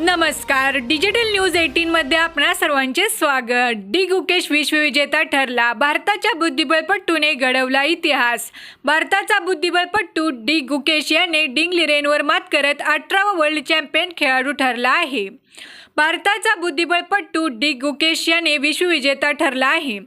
नमस्कार. Digital news eighteen मध्ये आपणा सर्वांचे स्वागत. डी गुकेश विश्वविजेता ठरला. भारताच्या बुद्धिबळपट्टूने घडवला इतिहास. भारताचा बुद्धिबळपट्टू डी गुकेश याने डिंग लिरेनवर मात करत अठरावा वर्ल्ड चॅम्पियन खेळाडू ठरला आहे. भारताचा बुद्धिबळपट्टू डी गुकेश याने विश्वविजेता ठरला आहे.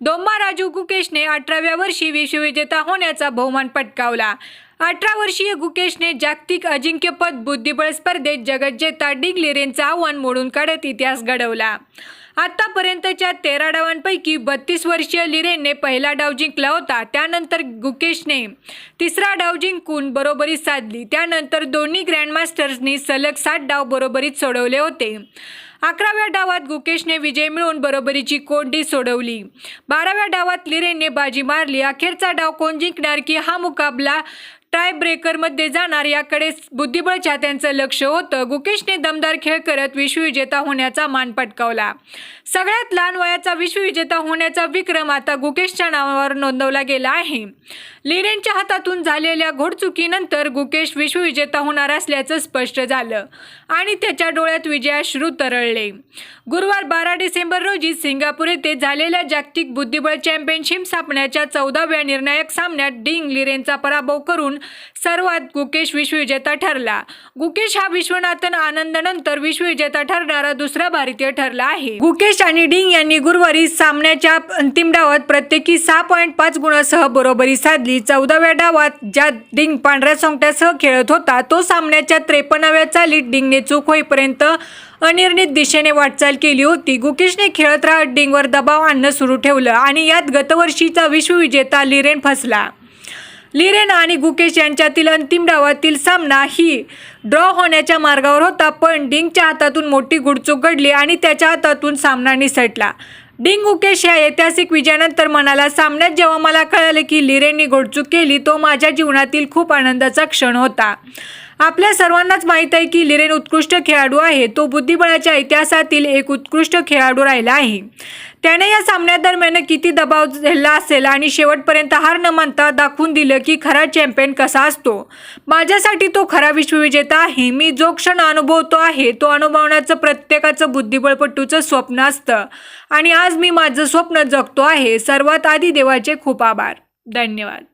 दोम्मा राजू गुकेशने अठराव्या वर्षी विश्वविजेता होण्याचा बहुमान पटकावला. अठरा वर्षीय गुकेशने जागतिक अजिंक्यपद बुद्धिबळ स्पर्धेत जगज्जेता डिग लिरेनचं आव्हान मोडून काढत इतिहास घडवला. आतापर्यंतच्या तेरा डावांपैकी बत्तीस वर्षीय लिरेनने पहिला डाव जिंकला होता त्यानंतर गुकेशने तिसरा डाव जिंकून बरोबरीत साधली. त्यानंतर दोन्ही ग्रँडमास्टर्सनी सलग सात डाव बरोबरीत सोडवले होते. अकराव्या डावात गुकेशने विजय मिळवून बरोबरीची कोंडी सोडवली. बाराव्या डावात लिरेनने बाजी मारली. अखेरचा डाव कोण जिंकणार की हा मुकाबला टाय ब्रेकरमध्ये जाणार याकडे बुद्धिबळ चाहत्यांचं लक्ष होतं. गुकेशने दमदार खेळ करत विश्वविजेता होण्याचा मान पटकावला. सगळ्यात लहान वयाचा विश्वविजेता होण्याचा विक्रम आता गुकेशच्या नावावर नोंदवला गेला आहे. लिरेनच्या हातातून झालेल्या घोडचुकीनंतर गुकेश विश्वविजेता होणार असल्याचं स्पष्ट झालं आणि त्याच्या डोळ्यात विजयाश्रू तरळले. गुरुवार बारा डिसेंबर रोजी सिंगापूर येथे झालेल्या जागतिक बुद्धिबळ चॅम्पियनशिप सापण्याच्या चौदाव्या निर्णायक सामन्यात डिंग लिरेनचा पराभव करून सर्वात गुकेश विश्वविजेता ठरला. गुकेश हा विश्वनाथन आनंदनंतर विश्वविजेता ठरणारा दुसरा भारतीय ठरला आहे. गुकेश आणि डिंग यांनी गुरुवारी सामन्याच्या अंतिम डावात प्रत्येकी सहा पॉईंट पाच गुणासह बरोबरी साधली. चौदाव्या डावात ज्या डिंग पांढऱ्या सोंगट्यासह खेळत होता तो सामन्याच्या त्रेपन्नाव्या चालीत डिंगने चूक होईपर्यंत अनिर्णित दिशेने वाटचाल केली होती. गुकेशने खेळत राहत डिंगवर दबाव आणणं सुरू ठेवलं आणि यात गतवर्षीचा विश्वविजेता लिरेन फसला. लिरेन आणि गुकेश यांच्यातील अंतिम डावातील सामना ही ड्रॉ होण्याच्या मार्गावर होता पण डिंगच्या हातातून मोठी गुडचूक घडली आणि त्याच्या हातातून सामना निसटला. डिंग गुकेश या ऐतिहासिक विजयानंतर म्हणाला सामन्यात जेव्हा मला कळाले की लिरेनने गोडचूक केली तो माझ्या जीवनातील खूप आनंदाचा क्षण होता. आपल्या सर्वांनाच माहीत आहे की लिरेन उत्कृष्ट खेळाडू आहे. तो बुद्धिबळाच्या इतिहासातील एक उत्कृष्ट खेळाडू राहिला आहे. त्याने या सामन्यादरम्यान किती दबाव झेलला असेल आणि शेवटपर्यंत हार न मानता दाखवून दिलं की खरा चॅम्पियन कसा असतो? माझ्यासाठी तो खरा विश्वविजेता आहे. मी जो क्षण अनुभवतो आहे तो अनुभवण्याचं प्रत्येकाचं बुद्धिबळपट्टूचं स्वप्न असतं. आणि आज मी माझं स्वप्न जगतो आहे. सर्वात आधी देवाचे खूप आभार. धन्यवाद.